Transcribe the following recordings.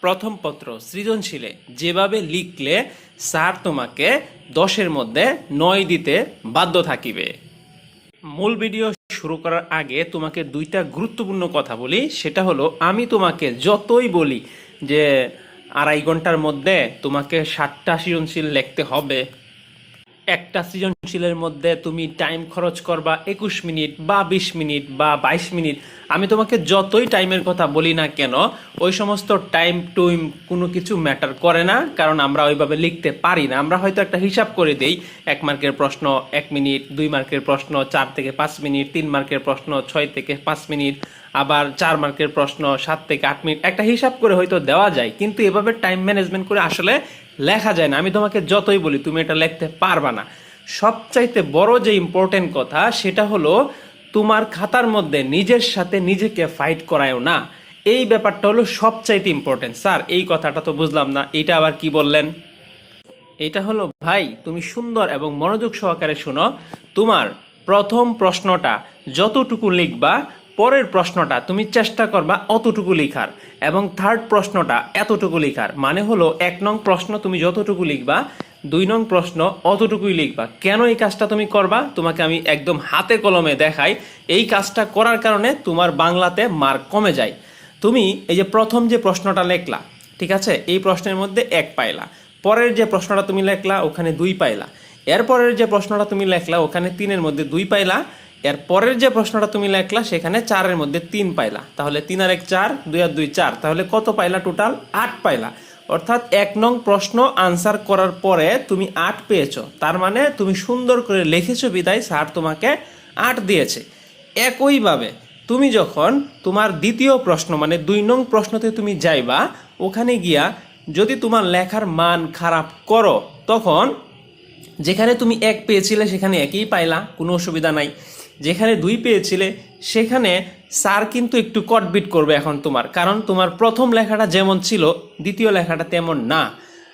প্রথম পত্র, সৃজনশীলে যেভাবে লিখলে স্যার তোমাকে দশের মধ্যে নয় দিতে বাধ্য থাকিবে। মূল ভিডিও শুরু করার আগে তোমাকে দুইটা গুরুত্বপূর্ণ কথা বলি। সেটা হলো, আমি তোমাকে যতই বলি যে আড়াই ঘণ্টার মধ্যে তোমাকে ষাটটা সৃজনশীল লিখতে হবে একটা সৃজনশীলের মধ্যে তুমি টাইম খরচ করবা একুশ মিনিট বা বিশ মিনিট বা বাইশ মিনিট। আমি তোমাকে যতই টাইমের কথা বলি না কেন, ওই সমস্ত টাইম টুইম কোনো কিছু ম্যাটার করে না, কারণ আমরা ওইভাবে লিখতে পারি না। আমরা হয়তো একটা হিসাব করে দেই, এক মার্কের প্রশ্ন এক মিনিট, দুই মার্কের প্রশ্ন চার থেকে পাঁচ মিনিট, তিন মার্কের প্রশ্ন ছয় থেকে পাঁচ মিনিট, আবার চার মার্কের প্রশ্ন সাত থেকে আট মিনিট। একটা হিসাব করে হয়তো দেওয়া যায়, কিন্তু এভাবে টাইম ম্যানেজমেন্ট করে আসলে লেখা যায় না। আমি তোমাকে যতই বলি, তুমি এটা লিখতে পারবা না। সবচাইতে বড় যে ইম্পর্টেন্ট কথা, সেটা হলো তোমার খাতার মধ্যে নিজের সাথে নিজেকে ফাইট করায়ও না। এই ব্যাপারটা হলো সবচাইতে ইম্পর্টেন্ট স্যার, এই কথাটা তো বুঝলাম না। এটা আবার কি বললেন? এটা হলো, ভাই, তুমি সুন্দর এবং মনোযোগ সহকারে শোনো। তোমার প্রথম প্রশ্নটা যতটুকু লিখবা পরের প্রশ্নটা তুমি চেষ্টা করবা অতটুকু লিখার এবং থার্ড প্রশ্নটা এতটুকু লিখার। মানে হলো এক নং প্রশ্ন তুমি যতটুকু লিখবা, দুই নং প্রশ্ন অতটুকুই লিখবা। কেন এই কাজটা তুমি করবা? তোমাকে আমি একদম হাতে কলমে দেখাই। এই কাজটা করার কারণে তোমার বাংলাতে মার্ক কমে যায়। তুমি এই যে প্রথম যে প্রশ্নটা লেখলা, ঠিক আছে? এই প্রশ্নের মধ্যে এক পাইলা। পরের যে প্রশ্নটা তুমি লেখলা, ওখানে দুই পাইলা। এরপরের যে প্রশ্নটা তুমি লেখলা, ওখানে তিনের মধ্যে দুই পাইলা। এর পরের যে প্রশ্নটা তুমি লেখলা, সেখানে চারের মধ্যে তিন পাইলা। তাহলে তিন আর এক চার, দুই আর দুই চার। তাহলে কত পাইলা টোটাল আট পাইলা। অর্থাৎ এক নং প্রশ্ন আনসার করার পরে তুমি আট পেয়েছ। তার মানে তুমি সুন্দর করে লিখেছো বিদায়, স্যার তোমাকে আট দিয়েছে। একইভাবে তুমি যখন তোমার দ্বিতীয় প্রশ্ন মানে দুই নং প্রশ্নতে তুমি যাইবা, ওখানে গিয়া যদি তোমার লেখার মান খারাপ করো, তখন যেখানে তুমি এক পেয়েছিলে, সেখানে একই পাইলা। কোনো অসুবিধা নাই। যেখানে দুই পেয়েছিলে, সেখানে স্যার কিন্তু একটু কটবিট করবে এখন তোমার। কারণ তোমার প্রথম লেখাটা যেমন ছিল, দ্বিতীয় লেখাটা তেমন না।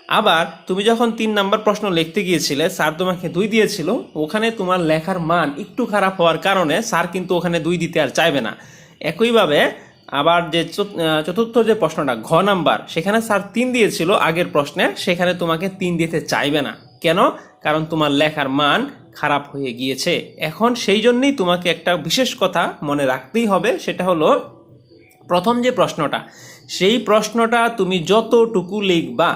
আবার তুমি যখন তিন নাম্বার প্রশ্ন লিখতে গিয়েছিলে, স্যার তোমাকে দুই দিয়েছিল, ওখানে তোমার লেখার মান একটু খারাপ হওয়ার কারণে স্যার কিন্তু ওখানে দুই দিতে আর চাইবে না। একইভাবে আবার যে চত- চতুর্থ যে প্রশ্নটা, ঘ নাম্বার, সেখানে স্যার তিন দিয়েছিল আগের প্রশ্নে সেখানে তোমাকে তিন দিতে চাইবে না। কেন? কারণ তোমার লেখার মান খারাপ হয়ে গিয়েছে। এখন সেই জন্যই তোমাকে একটা বিশেষ কথা মনে রাখতেই হবে, সেটা হলো প্রথম যে প্রশ্নটা, সেই প্রশ্নটা তুমি যতটুকু লিখবা,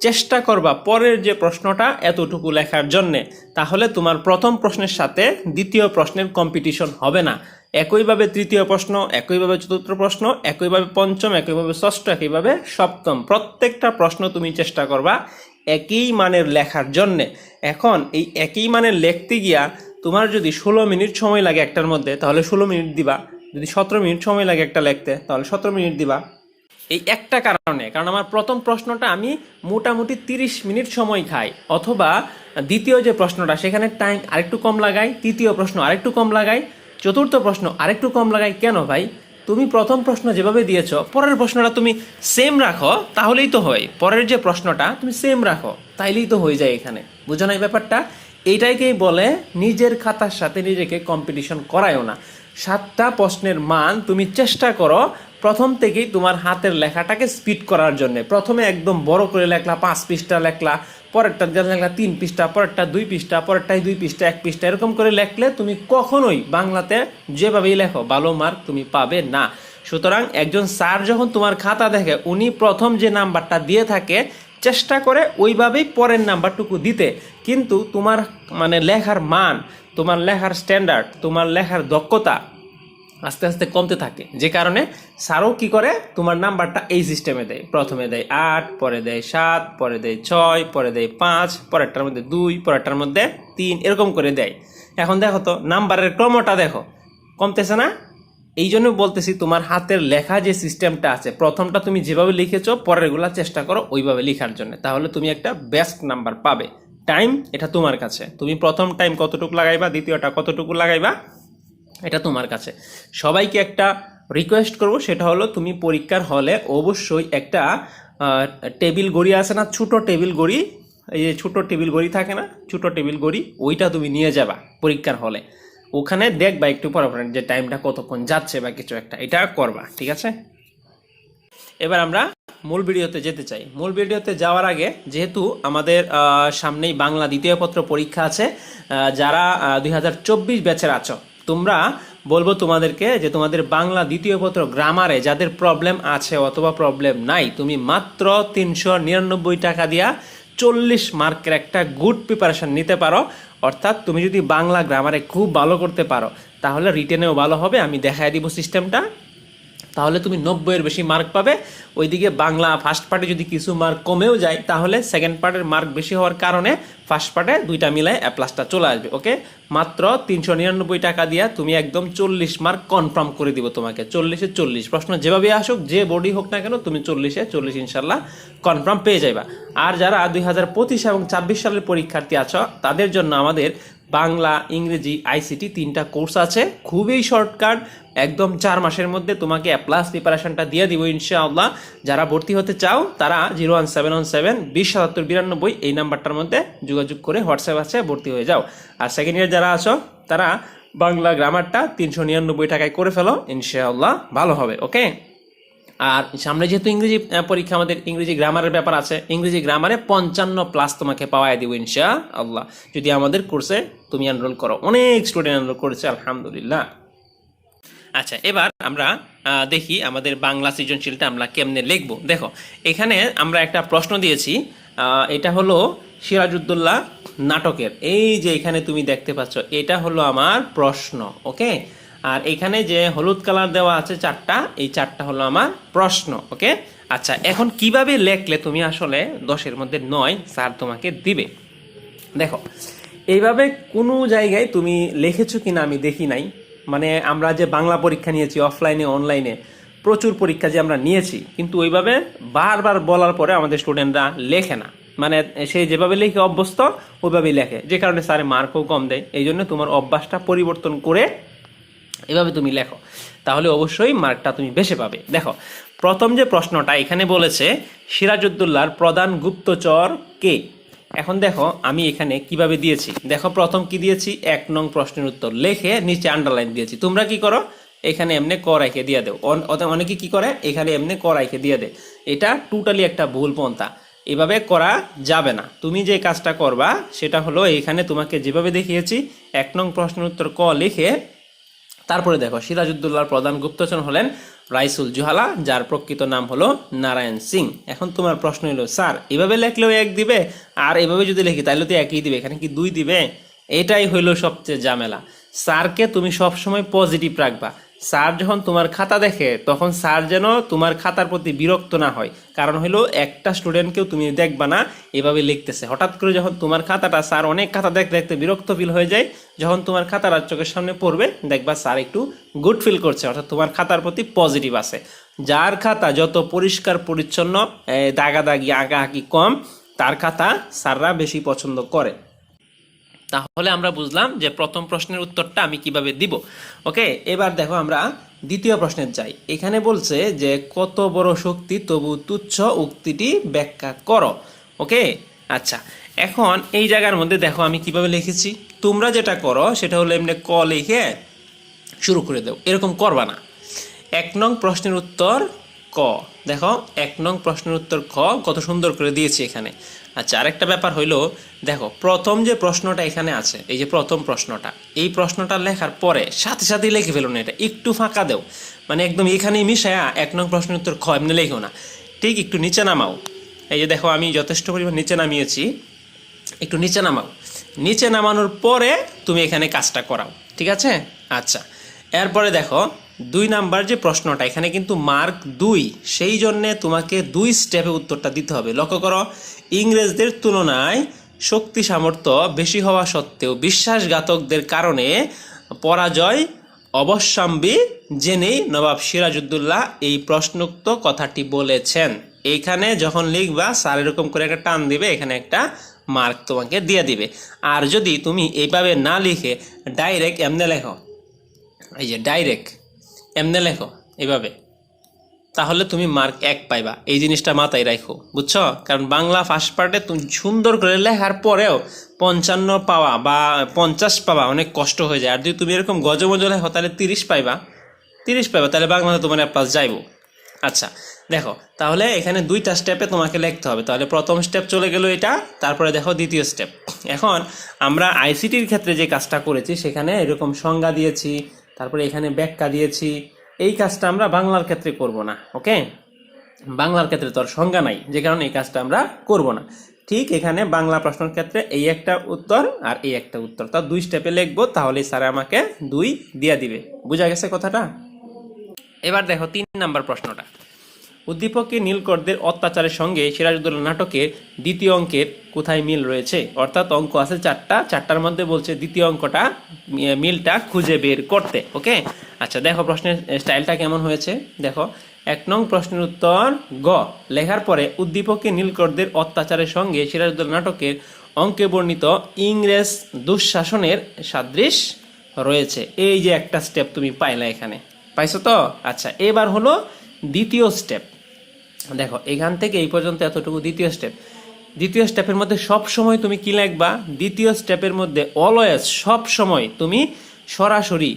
চেষ্টা করবা পরের যে প্রশ্নটা এতটুকু লেখার জন্যে। তাহলে তোমার প্রথম প্রশ্নের সাথে দ্বিতীয় প্রশ্নের কম্পিটিশন হবে না। একইভাবে তৃতীয় প্রশ্ন, একইভাবে চতুর্থ প্রশ্ন, একইভাবে পঞ্চম, একইভাবে ষষ্ঠ, একইভাবে সপ্তম, প্রত্যেকটা প্রশ্ন তুমি চেষ্টা করবা। একই মানের লেখার জন্যে। এখন এই একই মানের লিখতে গিয়া তোমার যদি ষোলো মিনিট সময় লাগে একটার মধ্যে, তাহলে ষোলো মিনিট দিবা। যদি সতেরো মিনিট সময় লাগে একটা লিখতে, তাহলে সতেরো মিনিট দিবা। এই একটা কারণে, কারণ আমার প্রথম প্রশ্নটা আমি মোটামুটি তিরিশ মিনিট সময় খাই, অথবা দ্বিতীয় যে প্রশ্নটা, সেখানে টাইম আরেকটু কম লাগাই, তৃতীয় প্রশ্ন আরেকটু কম লাগাই, চতুর্থ প্রশ্ন আরেকটু কম লাগাই। কেন ভাই? তুমি প্রথম প্রশ্ন যেভাবে দিয়েছ, পরের প্রশ্নটা তুমি সেম রাখো, তাহলেই তো হয়। পরের যে প্রশ্নটা, তুমি সেম রাখো, তাইলেই তো হয়ে যায় এখানে। বুঝো না এই ব্যাপারটা? এইটাকেই বলে নিজের খাতার সাথে নিজেকে কম্পিটিশন করায়ও না। সাতটা প্রশ্নের মান তুমি চেষ্টা করো প্রথম থেকেই তোমার হাতের লেখাটাকে স্পিড করার জন্য। প্রথমে একদম বড় করে লেখলা, পাঁচ পৃষ্ঠা লেখলা পরেরটা দিয়ে লেখলা তিন পৃষ্ঠা, পরেরটা দুই পৃষ্ঠা, পরেরটাই দুই পৃষ্ঠা, এক পৃষ্ঠা, এরকম করে লেখলে তুমি কখনোই বাংলাতে যেভাবেই লেখো ভালো মার্ক তুমি পাবে না। সুতরাং একজন স্যার যখন তোমার খাতা দেখে, উনি প্রথম যে নাম্বারটা দিয়ে থাকে, চেষ্টা করে ওইভাবেই পরের নাম্বারটুকু দিতে। কিন্তু তোমার মানে লেখার মান, তোমার লেখার স্ট্যান্ডার্ড তোমার লেখার দক্ষতা আস্তে আস্তে কমতে থাকে। যে কারণে স্যারও কি করে? তোমার নাম্বারটা এই সিস্টেমে দেয়। প্রথমে দেয় আট, পরে দেয় সাত, পরে দেয় ছয়, পরে দেয় পাঁচ, পরেরটার মধ্যে দুই, পরেরটার মধ্যে তিন, এরকম করে দেয়। এখন দেখো তো, নাম্বারের ক্রমটা দেখো। কমতেছে না? এই জন্য বলতেছি, তোমার হাতের লেখা যে সিস্টেমটা আছে, প্রথমটা তুমি যেভাবে লিখেছো, পরেরগুলা চেষ্টা করো ওইভাবে লেখার জন্য। তাহলে তুমি একটা বেস্ট নাম্বার পাবে। টাইম এটা তোমার কাছে। তুমি প্রথম টাইম কতটুকু লাগাইবা, দ্বিতীয়টা কতটুকু লাগাইবা এটা তোমার কাছে। সবাইকে একটা রিকোয়েস্ট করব, সেটা হলো তুমি পরীক্ষার হলে অবশ্যই একটা টেবিল গড়ি আছে না, ছোট টেবিল গড়ি এই যে ছোটো টেবিল গড়ি থাকে না, ছোট টেবিল গড়ি ওইটা তুমি নিয়ে যাবা পরীক্ষার হলে। ওখানে দেখবা একটু পর যে টাইমটা কতক্ষণ যাচ্ছে বা কিছু একটা, এটা করবা, ঠিক আছে? এবার আমরা মূল ভিডিওতে যেতে চাই। মূল ভিডিওতে যাওয়ার আগে, যেহেতু আমাদের সামনেই বাংলা দ্বিতীয় পত্র পরীক্ষা আছে যারা দুই হাজার চব্বিশ ব্যাচের আছো তোমরা বলব তোমাদেরকে যে তোমাদের বাংলা দ্বিতীয় পত্র গ্রামারে যাদের প্রবলেম আছে অথবা প্রবলেম নাই, তুমি মাত্র তিনশো নিরানব্বই টাকা দিয়া চল্লিশ মার্কের একটা গুড প্রিপারেশন নিতে পারো। অর্থাৎ তুমি যদি বাংলা গ্রামারে খুব ভালো করতে পারো, তাহলে রিটেনেও ভালো হবে, আমি দেখাই দিব সিস্টেমটা তাহলে তুমি নব্বইয়ের বেশি মার্ক পাবে। ওইদিকে বাংলা ফার্স্ট পার্টে যদি কিছু মার্ক কমেও যায়, তাহলে সেকেন্ড পার্টের মার্ক বেশি হওয়ার কারণে ফার্স্ট পার্টে দুইটা মিলায় প্লাসটা চলে আসবে ওকে মাত্র তিনশো নিরানব্বই টাকা দিয়া তুমি একদম চল্লিশ মার্ক কনফার্ম করে দিব তোমাকে। চল্লিশে চল্লিশ। প্রশ্ন যেভাবে আসুক, যে বডি হোক না কেন, তুমি চল্লিশে চল্লিশ ইনশাল্লাহ কনফার্ম পেয়ে যাবা আর যারা দুই হাজার পঁচিশ এবং ছাব্বিশ সালের পরীক্ষার্থী আছো, তাদের জন্য আমাদের বাংলা, ইংরেজি, আইসিটি তিনটা কোর্স আছে। খুবই শর্টকাট একদম চার মাসের মধ্যে তোমাকে প্লাস প্রিপারেশনটা দিয়ে দিব ইনশাআল্লাহ। যারা ভর্তি হতে চাও, তারা zero one seven one seven বিশ সাতাত্তর বিরানব্বই এই নাম্বারটার মধ্যে যোগাযোগ করে হোয়াটসঅ্যাপ আছে, ভর্তি হয়ে যাও। আর সেকেন্ড ইয়ার যারা আছো, তারা বাংলা গ্রামারটা তিনশো নিরানব্বই টাকায় করে ফেলো, ইনশাআল্লাহ ভালো হবে ওকে আর সামনে যেহেতু ইংরেজি পরীক্ষা, আমাদের ইংরেজি গ্রামারের ব্যাপার আছে, ইংরেজি গ্রামারে পঞ্চান্ন প্লাস তোমাকে পাওয়াই দিব ইনশা আল্লাহ যদি আমাদের কোর্সে তুমি এনরোল করো। অনেক স্টুডেন্ট এনরোল করেছে, আলহামদুলিল্লাহ। আচ্ছা এবার আমরা দেখি আমাদের বাংলা সৃজনশীলটা আমরা কেমনে লিখব। দেখো, এখানে আমরা একটা প্রশ্ন দিয়েছি এটা হলো সিরাজউদ্দৌল্লাহ নাটকের। এই যে এখানে তুমি দেখতে পাচ্ছ, এটা হলো আমার প্রশ্ন ওকে আর এখানে যে হলুদ কালার দেওয়া আছে চারটা, এই চারটা হলো আমার প্রশ্ন, ওকে? আচ্ছা এখন কীভাবে লেখলে তুমি আসলে দশের মধ্যে নয় স্যার তোমাকে দিবে? দেখো, এইভাবে কোনো জায়গায় তুমি লিখেছো কিনা আমি দেখি নাই। মানে আমরা যে বাংলা পরীক্ষা নিয়েছি অফলাইনে অনলাইনে প্রচুর পরীক্ষা যে আমরা নিয়েছি, কিন্তু ওইভাবে বারবার বলার পরে আমাদের স্টুডেন্টরা লেখে না। মানে সে যেভাবে লিখে অভ্যস্ত, ওইভাবেই লেখে। যে কারণে স্যারে মার্কও কম দেয়। এই জন্য তোমার অভ্যাসটা পরিবর্তন করে এভাবে তুমি লেখো। তাহলে অবশ্যই মার্কটা তুমি বেশি পাবে। দেখো, প্রথম যে প্রশ্নটা এখানে বলেছে, সিরাজউদ্দৌলার প্রধান গুপ্তচর কে? এখন দেখো, আমি এখানে কীভাবে দিয়েছি? দেখো, প্রথম কি দিয়েছি? এক নং প্রশ্নের উত্তর লেখে নিচে আন্ডারলাইন দিয়েছি। তোমরা কি করো? এখানে এমনি ক রাইখে দিয়ে দেও। অনেকে কি করে? এখানে এমনি ক রাইখে দিয়ে দেয়। এটা টোটালি একটা ভুল পন্থা। এভাবে করা যাবে না। তুমি যে কাজটা করবা, সেটা হলো এখানে তোমাকে যেভাবে দেখিয়েছি, এক নং প্রশ্নের উত্তর ক লিখে তারপরে দেখো, সিরাজউদ্দৌলার প্রধান গুপ্তচর হলেন রাইসুল জুহালা, যার প্রকৃত নাম হলো নারায়ণ সিং। এখন তোমার প্রশ্ন হলো, স্যার, এভাবে লেখলেও এক দিবে? আর এভাবে যদি লিখি তাহলে তো একই দিবে, এখানে কি দুই দিবে? এটাই হইল সবচেয়ে ঝামেলা। স্যারকে তুমি সবসময় পজিটিভ রাখবা। স্যার যখন তোমার খাতা দেখে, তখন স্যার যেন তোমার খাতার প্রতি বিরক্ত না হয়। কারণ হলো, একটা স্টুডেন্টকেও তুমি দেখবা না, এভাবে লিখতেছে। হঠাৎ করে যখন তোমার খাতাটা, স্যার অনেক খাতা দেখতে দেখতে বিরক্ত ফিল হয়ে যায়। যখন তোমার খাতাটা চোখের সামনে পড়বে, দেখবা স্যার একটু গুড ফিল করছে। অর্থাৎ তোমার খাতার প্রতি পজিটিভ আছে। যার খাতা যত পরিষ্কার, পরিচ্ছন্ন দাগাদাগি আঁকাআঁকি কম, তার খাতা স্যাররা বেশি পছন্দ করে। তাহলে আমরা বুঝলাম যে প্রথম প্রশ্নের উত্তরটা আমি কীভাবে দিব। ওকে, এবার দেখো আমরা দ্বিতীয় প্রশ্নের যাই। এখানে বলছে যে, কত বড় শক্তি তবু তুচ্ছ উক্তিটি ব্যাখ্যা করো। ওকে আচ্ছা। এখন এই জায়গার মধ্যে দেখো আমি কীভাবে লিখেছি। তোমরা যেটা করো সেটা হলো এমনি ক লিখে শুরু করে দাও। এরকম করবা না। এক নং প্রশ্নের উত্তর ক। দেখো, এক নং প্রশ্নের উত্তর ক কত সুন্দর করে দিয়েছি এখানে। আচ্ছা আরেকটা ব্যাপার হইল, দেখো, প্রথম যে প্রশ্নটা এখানে আছে, এই যে প্রথম প্রশ্নটা, এই প্রশ্নটা লেখার পরে সাথে সাথেই লিখে ফেলো না এটা, একটু ফাঁকা দেও। মানে একদম এখানেই মিশায়া এক নং প্রশ্নের উত্তর খ এমনি লেখো না। ঠিক একটু নিচে নামাও। এই যে দেখো, আমি যথেষ্ট পরিমাণ নিচে নামিয়েছি। একটু নিচে নামাও। নিচে নামানোর পরে তুমি এখানে কাজটা করাও। ঠিক আছে? আচ্ছা। এরপরে দেখো দুই নাম্বার যে প্রশ্নটা, এখানে কিন্তু মার্ক দুই, সেই জন্যে তোমাকে দুই স্টেপে উত্তরটা দিতে হবে। লক্ষ্য করো, ইংরেজদের তুলনায় শক্তি সামর্থ্য বেশি হওয়া সত্ত্বেও বিশ্বাসঘাতকদের কারণে পরাজয় অবশ্যম্বী জেনেই নবাব সিরাজউদ্দৌল্লাহ এই প্রশ্নোক্ত কথাটি বলেছেন। এইখানে যখন লিখবা, স্যার এরকম করে একটা টান দিবে, এখানে একটা মার্ক তোমাকে দিয়ে দিবে। আর যদি তুমি এইভাবে না লিখে, ডাইরেক্ট এমনে লেখো, এই যে ডাইরেক্ট এমনে লেখো এইভাবে তাহলে তুমি মার্ক এক পাইবা। এই জিনিসটা মাথায় রাখো বুঝছ? কারণ বাংলা ফার্স্ট পার্টে তুমি সুন্দর করে লেখার পরেও পঞ্চান্ন পাওয়া বা পঞ্চাশ পাওয়া অনেক কষ্ট হয়ে যায়। আর যদি তুমি এরকম গজমজ লেখো, তাহলে তিরিশ পাইবা। তিরিশ পাইবা, তাহলে বাংলাতে তোমার প্লাস যাইবো। আচ্ছা দেখো, তাহলে এখানে দুইটা স্টেপে তোমাকে লিখতে হবে। তাহলে প্রথম স্টেপ চলে গেল এটা, তারপরে দেখো দ্বিতীয় স্টেপ এখন আমরা আইসিটির ক্ষেত্রে যে কাজটা করেছি, সেখানে এরকম সংজ্ঞা দিয়েছি তারপরে এখানে ব্যাখ্যা দিয়েছি। এই কাজটা আমরা বাংলার ক্ষেত্রে করব না, ওকে? বাংলার ক্ষেত্রে তো আর সংজ্ঞা নাই, যে কারণে এই কাজটা আমরা করব না। ঠিক এখানে বাংলা প্রশ্নের ক্ষেত্রে এই একটা উত্তর আর এই একটা উত্তর। তা দুই স্টেপে লিখব, তাহলে স্যার আমাকে দুই দিয়ে দিবে। বুঝা গেছে কথাটা? এবার দেখো তিন নাম্বার প্রশ্নটা। উদ্দীপকে নীলকরদের অত্যাচারের সঙ্গে সিরাজউদ্দৌলা নাটকের দ্বিতীয় অঙ্কের কোথায় মিল রয়েছে? অর্থাৎ অঙ্ক আছে চারটা, চারটার মধ্যে বলছে দ্বিতীয় অঙ্কটা মিলটা খুঁজে বের করতে ওকে আচ্ছা দেখো প্রশ্নের স্টাইলটা কেমন হয়েছে? দেখো, এক নং প্রশ্নের উত্তর গ। লেখার পরে উদ্দীপকে নীলকরদের অত্যাচারের সঙ্গে সিরাজউদ্দৌলা নাটকের অঙ্কে বর্ণিত ইংরেজ দুঃশাসনের সাদৃশ রয়েছে। এই যে একটা স্টেপ তুমি পাইলা এখানে, পাইছো তো? আচ্ছা এবার হলো দ্বিতীয় স্টেপ দেখো, এখান থেকে এই পর্যন্ত এতটুকু দ্বিতীয় স্টেপ দ্বিতীয় স্টেপের মধ্যে সব সময় তুমি কি লিখবা? দ্বিতীয় স্টেপের মধ্যে অলওয়েজ সব সময় তুমি সরাসরি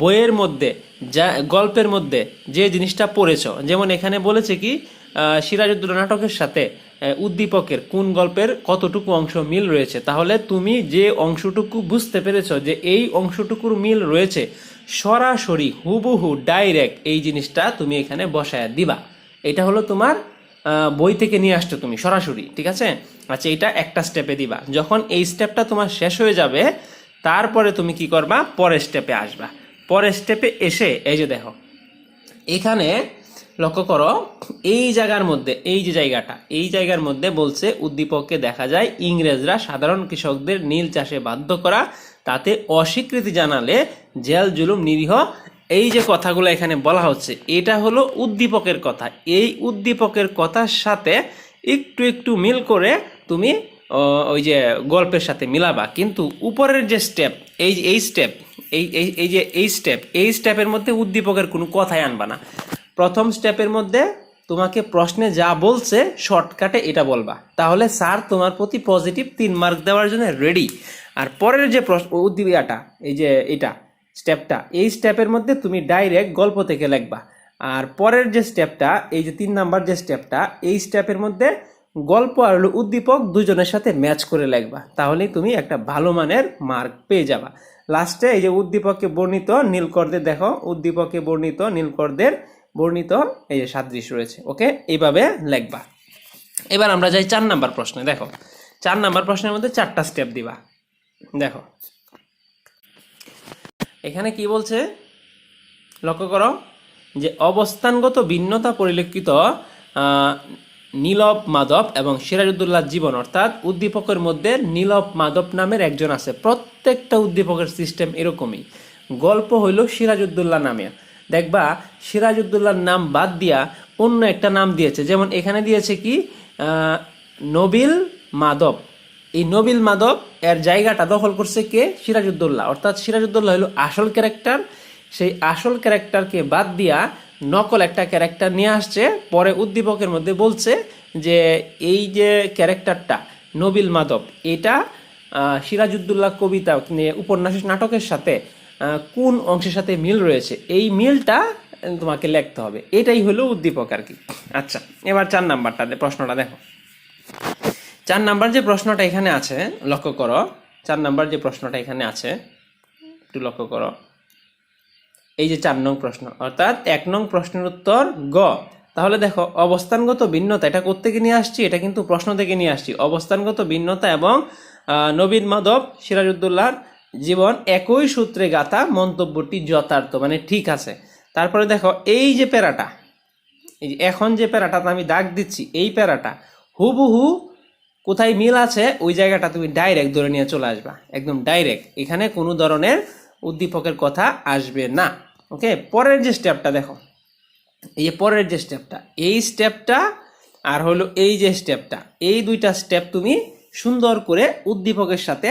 বইয়ের মধ্যে, যা, গল্পের মধ্যে যে জিনিসটা পড়েছ। যেমন এখানে বলেছে কি সিরাজউদ্দৌলা নাটকের সাথে উদ্দীপকের কোন গল্পের কতটুকু অংশ মিল রয়েছে? তাহলে তুমি যে অংশটুকু বুঝতে পেরেছ যে এই অংশটুকুর মিল রয়েছে, সরাসরি হুবহু ডাইরেক্ট এই জিনিসটা তুমি এখানে বসায় দিবা। এটা হলো তোমার বই থেকে নিয়ে আসছো তুমি, সরাসরি, ঠিক আছে? আচ্ছা এটা একটা স্টেপে দিবা। যখন এই স্টেপটা তোমার শেষ হয়ে যাবে, তারপরে তুমি কি করবা? পরের স্টেপে আসবা। পরের স্টেপে এসে, এই যে দেখো, এখানে লক্ষ্য করো, এই জায়গার মধ্যে, এই যে জায়গাটা, এই জায়গার মধ্যে বলছে, উদ্দীপককে দেখা যায় ইংরেজরা সাধারণ কৃষকদের নীল চাষে বাধ্য করা, তাতে অস্বীকৃতি জানালে জেল জুলুম নিরীহ এই যে কথাগুলো এখানে বলা হচ্ছে, এটা হলো উদ্দীপকের কথা। এই উদ্দীপকের কথার সাথে একটু একটু মিল করে তুমি ওই যে গল্পের সাথে মিলাবা। কিন্তু উপরের যে স্টেপ এই এই স্টেপ এই এই এই যে, এই স্টেপ এই স্টেপের মধ্যে উদ্দীপকের কোনো কথাই আনবা না। প্রথম স্টেপের মধ্যে তোমাকে প্রশ্নে যা বলছে শর্টকাটে এটা বলবা। তাহলে স্যার তোমার প্রতি পজিটিভ তিন মার্ক দেওয়ার জন্য রেডি আর পরের যে প্রশ্ন উদ্দীপিকাটা এই যে, এটা স্টেপটা, এই স্টেপের মধ্যে তুমি ডাইরেক্ট গল্প থেকে লিখবা। আর পরের যে স্টেপটা, এই যে তিন নাম্বার যে স্টেপটা, এই স্টেপের মধ্যে গল্প আর উদ্দীপক দুজনের সাথে ম্যাচ করে লিখবা। তাহলেই তুমি একটা ভালো মানের মার্ক পেয়ে যাবা। লাস্টে এই যে উদ্দীপককে বর্ণিত নীলকরদের, দেখো, উদ্দীপকে বর্ণিত নীলকরদের বর্ণিত এই যে সাদৃশ্য রয়েছে। ওকে, এইভাবে লিখবা। এবার আমরা যাই চার নাম্বার প্রশ্নে। দেখো, চার নাম্বার প্রশ্নের মধ্যে চারটা স্টেপ দিবা। দেখো এখানে কি বলছে? লক্ষ্য করো, যে অবস্থানগত ভিন্নতা পরিলক্ষিত নীলব মাধব এবং সিরাজউদ্দৌলার জীবন, অর্থাৎ উদ্দীপকের মধ্যে নীলব মাধব নামের একজন আছে। প্রত্যেকটা উদ্দীপকের সিস্টেম এরকমই। গল্প হইল সিরাজউদ্দৌলা নামে দেখবা, সিরাজউদ্দৌলার নাম বাদ দিয়া অন্য একটা নাম দিয়েছে। যেমন এখানে দিয়েছে কি? নবিল মাধব। এই নবিল মাধব এর জায়গাটা দখল করছে কে? সিরাজউদ্দৌলা। অর্থাৎ সিরাজউদ্দৌলা হলো আসল ক্যারেক্টার। সেই আসল ক্যারেক্টারকে বাদ দিয়া নকল একটা ক্যারেক্টার নিয়ে আসছে। পরে উদ্দীপকের মধ্যে বলছে যে এই যে ক্যারেক্টারটা নবিল মাধব এটা আহ, কবিতা নিয়ে উপন্যাস নাটকের সাথে কোন অংশের সাথে মিল রয়েছে? এই মিলটা তোমাকে লিখতে হবে। এটাই হলো উদ্দীপক আর কি। আচ্ছা এবার চার নাম্বারটা প্রশ্নটা দেখো। চার নাম্বার যে প্রশ্নটা এখানে আছে, লক্ষ্য করো, চার নাম্বার যে প্রশ্নটা এখানে আছে, একটু লক্ষ্য করো। এই যে চার নং প্রশ্ন, অর্থাৎ এক নং প্রশ্নের উত্তর গ। তাহলে দেখো, অবস্থানগত ভিন্নতা, এটা কোত্থেকে নিয়ে আসছি? এটা কিন্তু প্রশ্ন থেকে নিয়ে আসছি। অবস্থানগত ভিন্নতা এবং নবীন মাধব, সিরাজউদ্দৌলার জীবন একই সূত্রে গাথা মন্তব্যটি যথার্থ মানে ঠিক আছে। তারপরে দেখো, এই যে প্যারাটা, এই যে এখন যে প্যারাটা আমি দাগ দিচ্ছি, এই প্যারাটা হুবহু কোথায় মিল আছে, ওই জায়গাটা তুমি ডাইরেক্ট ধরে নিয়ে চলে আসবা। একদম ডাইরেক্ট এখানে কোনো ধরনের উদ্দীপকের কথা আসবে না। ওকে পরের যে স্টেপটা দেখো। এই যে পরের যে স্টেপটা এই স্টেপটা আর হলো এই যে স্টেপটা এই দুইটা স্টেপ তুমি সুন্দর করে উদ্দীপকের সাথে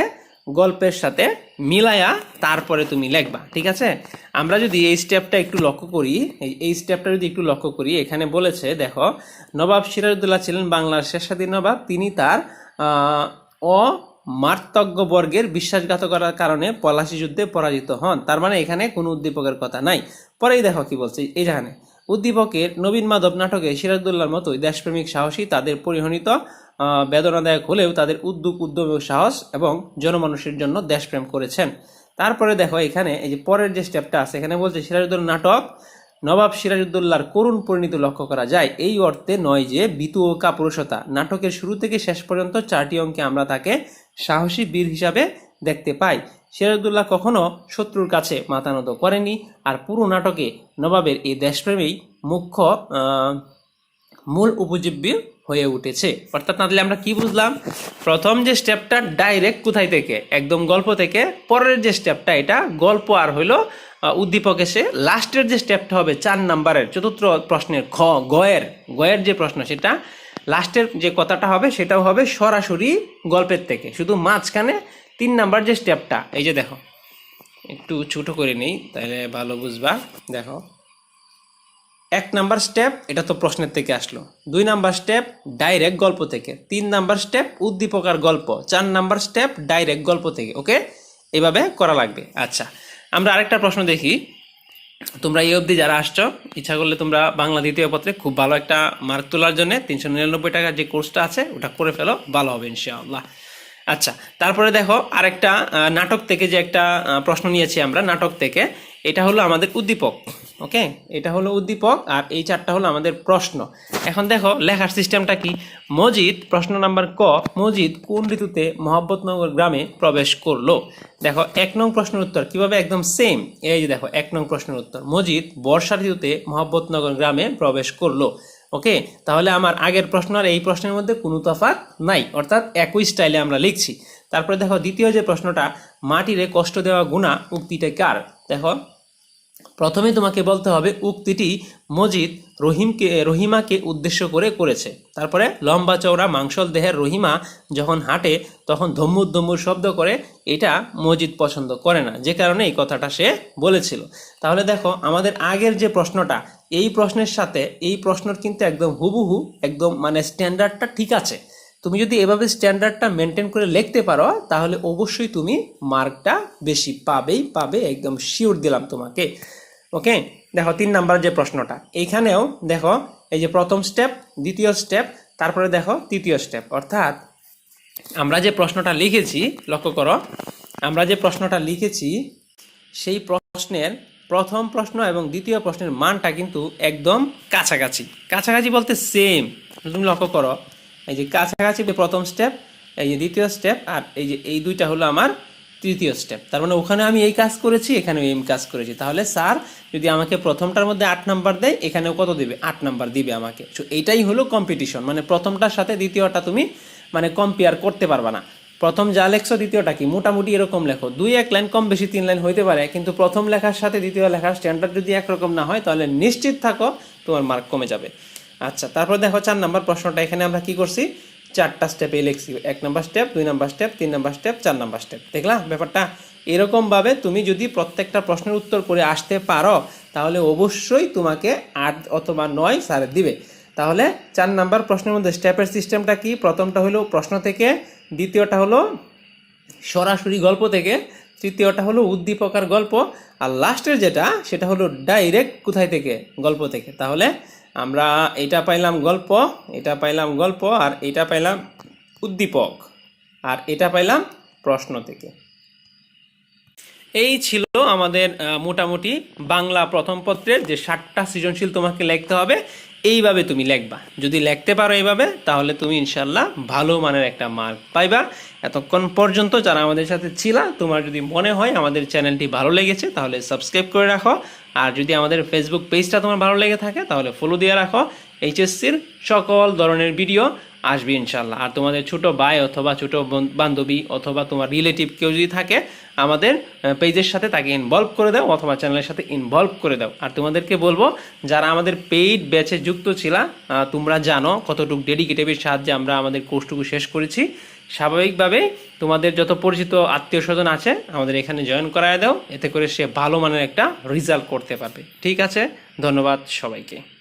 গল্পের সাথে মিলায়া তারপরে তুমি লিখবা ঠিক আছে? আমরা যদি এই স্টেপটা একটু লক্ষ্য করি এই- স্টেপটা যদি একটু লক্ষ্য করি এখানে বলেছে দেখো নবাব সিরাজউদ্দৌলা ছিলেন বাংলার শেষাদী নবাব। তিনি তার আহ, অমার্তজ্ঞ বর্গের বিশ্বাসঘাতকতার কারণে পলাশী যুদ্ধে পরাজিত হন। তার মানে এখানে কোনো উদ্দীপকের কথা নাই। পরেই দেখো কি বলছে এই যেখানে উদ্দীপকের নবীন মাধব নাটকে সিরাজদুল্লাহর মতোই দেশপ্রেমিক সাহসী তাদের পরিহনিত আহ, বেদনাদায়ক হলেও তাদের উদ্যোগ, উদ্যম সাহস এবং জনমানুষের জন্য দেশপ্রেম করেছেন। তারপরে দেখো এখানে এই যে পরের যে স্টেপটা আছে, এখানে বলছে সিরাজউদ্দৌলা নাটক, নবাব সিরাজউদ্দৌলার করুণ পরিণতি লক্ষ্য করা যায়। এই অর্থে নয় যে বিতু ও কাপুরুষতা। নাটকের শুরু থেকে শেষ পর্যন্ত চারটি অঙ্কে আমরা তাকে সাহসী বীর হিসাবে দেখতে পাই। সিরাজউদ্দৌলা কখনো শত্রুর কাছে মাতানত করেনি আর পুরো নাটকে নবাবের এই দেশপ্রেমেই মুখ্য মূল উপজীব্য হয়ে উঠেছে। অর্থাৎ তাহলে আমরা কি বুঝলাম? প্রথম যে স্টেপটা ডাইরেক্ট কোথায় থেকে? একদম গল্প থেকে। পরের যে স্টেপটা এটা গল্প আর হইল উদ্দীপক এসে লাস্টের যে স্টেপটা হবে চার নাম্বারের, চতুর্থ প্রশ্নের খ, গয়ের। গয়ের যে প্রশ্ন, সেটা লাস্টের যে কথাটা হবে, সেটাও হবে সরাসরি গল্পের থেকে। শুধু মাঝখানে তিন নাম্বার যে স্টেপটা এই যে দেখো। একটু ছোটো করে নেই, তাহলে ভালো বুঝবা। দেখো। এক নাম্বার স্টেপ, এটা তো প্রশ্নের থেকে আসলো। দুই নাম্বার স্টেপ, ডাইরেক্ট গল্প থেকে। তিন নাম্বার স্টেপ, উদ্দীপকার গল্প। চার নাম্বার স্টেপ, ডাইরেক্ট গল্প থেকে, ওকে? এভাবে করা লাগবে। আচ্ছা আমরা আরেকটা প্রশ্ন দেখি। তোমরা এই অবধি যারা আসছো, ইচ্ছা করলে তোমরা বাংলা দ্বিতীয় পত্রে খুব ভালো একটা মার্ক তোলার জন্য তিনশো নিরানব্বই টাকার যে কোর্সটা আছে, ওটা করে ফেলো, ভালো হবে, ইনশাআল্লাহ। আচ্ছা তারপরে দেখো, আরেকটা নাটক থেকে যে একটা প্রশ্ন নিয়েছি আমরা, নাটক থেকে। এটা হলো আমাদের উদ্দীপক ওকে এটা হলো উদ্দীপক আর এই চারটা হলো আমাদের প্রশ্ন। এখন দেখো, লেখার সিস্টেমটা কি? মজিদ, প্রশ্ন নাম্বার ক, মজিদ কোন ঋতুতে মোহাম্মদনগর গ্রামে প্রবেশ করল? দেখো, এক নং প্রশ্নের উত্তর কীভাবে একদম সেম এই যে দেখো, এক নং প্রশ্নের উত্তর। মজিদ বর্ষা ঋতুতে মোহাম্মদনগর গ্রামে প্রবেশ করল ওকে তাহলে আমার আগের প্রশ্ন আর এই প্রশ্নের মধ্যে কোনো তফাৎ নাই, অর্থাৎ একই স্টাইলে আমরা লিখছি। তারপরে দেখো, দ্বিতীয় যে প্রশ্নটা, মাটিরে কষ্ট দেওয়া গুণা উক্তিটা কার? দেখো প্রথমে তোমাকে বলতে হবে, উক্তিটি মজিদ রহিমকে, রহিমাকে উদ্দেশ্য করে করেছে। তারপরে লম্বা চওড়া মাংসল দেহের রহিমা যখন হাঁটে, তখন ধম্মুর ধম্মুর শব্দ করে, এটা মজিদ পছন্দ করে না। যে কারণে এই কথাটা সে বলেছিল। তাহলে দেখো, আমাদের আগের যে প্রশ্নটা, এই প্রশ্নের সাথে, এই প্রশ্নের কিন্তু একদম হুবহু, একদম মানে স্ট্যান্ডার্ডটা ঠিক আছে। তুমি যদি এভাবে স্ট্যান্ডার্ডটা মেনটেন করে লিখতে পারো, তাহলে অবশ্যই তুমি মার্কটা বেশি পাবেই, পাবে একদম শিওর দিলাম তোমাকে। ওকে দেখো, তিন নাম্বার যে প্রশ্নটা, এইখানেও দেখো, এই যে প্রথম স্টেপ দ্বিতীয় স্টেপ তারপরে দেখো, তৃতীয় স্টেপ অর্থাৎ, আমরা যে প্রশ্নটা লিখেছি, লক্ষ্য করো, আমরা যে প্রশ্নটা লিখেছি, সেই প্রশ্নের প্রথম প্রশ্ন এবং দ্বিতীয় প্রশ্নের মানটা কিন্তু একদম কাছাকাছি। কাছাকাছি বলতে সেম তুমি লক্ষ্য করো এই যে কাছাকাছি প্রথম স্টেপ এই যে দ্বিতীয় স্টেপ আর এই যে এই দুইটা হলো আমার তৃতীয় স্টেপ তার মানে ওখানে আমি এই কাজ করেছি এখানেও এই কাজ করেছি। তাহলে স্যার যদি আমাকে প্রথমটার মধ্যে আট নাম্বার দেয়, এখানেও কত দেবে? আট নাম্বার দিবে আমাকে। তো এইটাই হলো কম্পিটিশন মানে প্রথমটার সাথে দ্বিতীয়টা তুমি মানে কম্পেয়ার করতে পারবা না। প্রথম যা লেখছো দ্বিতীয়টা কি? মোটামুটি এরকম লেখো। দুই এক লাইন, কম বেশি তিন লাইন হইতে পারে, কিন্তু প্রথম লেখার সাথে দ্বিতীয় লেখার স্ট্যান্ডার্ড যদি একরকম না হয়, তাহলে নিশ্চিত থাকো তোমার মার্ক কমে যাবে। আচ্ছা তারপর দেখো চার নাম্বার প্রশ্নটা, এখানে আমরা কি করছি? চারটা স্টেপে লিখছি। এক নাম্বার স্টেপ দুই নাম্বার স্টেপ তিন নাম্বার স্টেপ চার নাম্বার স্টেপ দেখলা ব্যাপারটা? এরকমভাবে তুমি যদি প্রত্যেকটা প্রশ্নের উত্তর করে আসতে পারো, তাহলে অবশ্যই তোমাকে আট অথবা নয় স্যার দিবে। তাহলে চার নাম্বার প্রশ্নের মধ্যে স্টেপের সিস্টেমটা কি? প্রথমটা হলো প্রশ্ন থেকে, দ্বিতীয়টা হলো সরাসরি গল্প থেকে, তৃতীয়টা হলো উদ্দীপকার গল্প, আর লাস্টের যেটা, সেটা হলো ডাইরেক্ট কোথায় থেকে? গল্প থেকে। তাহলে আমরা এটা পাইলাম গল্প, এটা পাইলাম গল্প, আর এটা পাইলাম উদ্দীপক, আর এটা পাইলাম প্রশ্ন থেকে। এই ছিল আমাদের মোটামুটি বাংলা প্রথম পত্রের যে ষাটটা সৃজনশীল তোমাকে লিখতে হবে, এইভাবে তুমি লিখবা। যদি লিখতে পারো এইভাবে, তাহলে তুমি ইনশাল্লাহ ভালো মানের একটা মার্ক পাইবা। এতক্ষণ পর্যন্ত যারা আমাদের সাথে ছিলা, তোমার যদি মনে হয় আমাদের চ্যানেলটি ভালো লেগেছে, তাহলে সাবস্ক্রাইব করে রাখো। আর যদি আমাদের ফেসবুক পেজটা তোমার ভালো লেগে থাকে, তাহলে ফলো দিয়ে রাখো। এইচএসসির সকল ধরনের ভিডিও আসবে ইনশাল্লাহ আর তোমাদের ছোট ভাই অথবা ছোট বন- বান্ধবী অথবা তোমার রিলেটিভ কেউ যদি থাকে, আমাদের পেজের সাথে তাকে ইনভলভ করে দাও অথবা চ্যানেলের সাথে ইনভলভ করে দাও। আর তোমাদেরকে বলব, যারা আমাদের পেইড ব্যাচে যুক্ত ছিলা তোমরা জানো কতটুকু ডেডিকেটিভের সাহায্যে আমরা আমাদের কোর্সটুকু শেষ করেছি। স্বাভাবিকভাবে তোমাদের যত পরিচিত আত্মীয় স্বজন আছে, আমাদের এখানে জয়েন করায় দাও। এতে করে সে ভালো মানের একটা রেজাল্ট করতে পারবে। ঠিক আছে? ধন্যবাদ সবাইকে।